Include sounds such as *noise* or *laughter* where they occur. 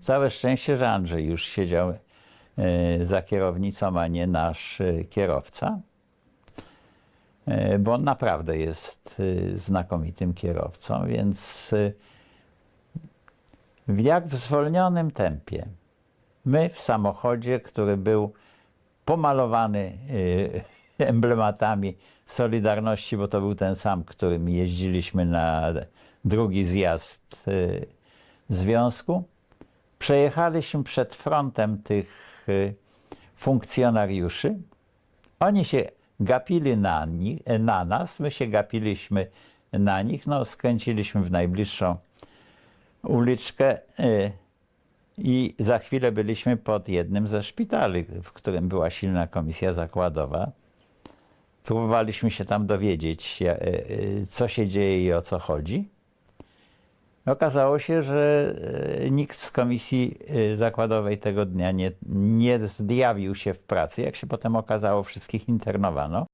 Całe szczęście, że Andrzej już siedział e, za kierownicą, a nie nasz e, kierowca, E, bo on naprawdę jest znakomitym kierowcą, więc w jak w zwolnionym tempie. My w samochodzie, który był pomalowany *laughs* emblematami Solidarności, bo to był ten sam, którym jeździliśmy na drugi zjazd związku, przejechaliśmy przed frontem tych e, funkcjonariuszy. Oni się gapili na, na nas, my się gapiliśmy na nich. No, skręciliśmy w najbliższą uliczkę e, i za chwilę byliśmy pod jednym ze szpitali, w którym była silna komisja zakładowa. Próbowaliśmy się tam dowiedzieć, e, co się dzieje i o co chodzi. Okazało się, że e, nikt z komisji e, zakładowej tego dnia nie, nie zjawił się w pracy. Jak się potem okazało, wszystkich internowano.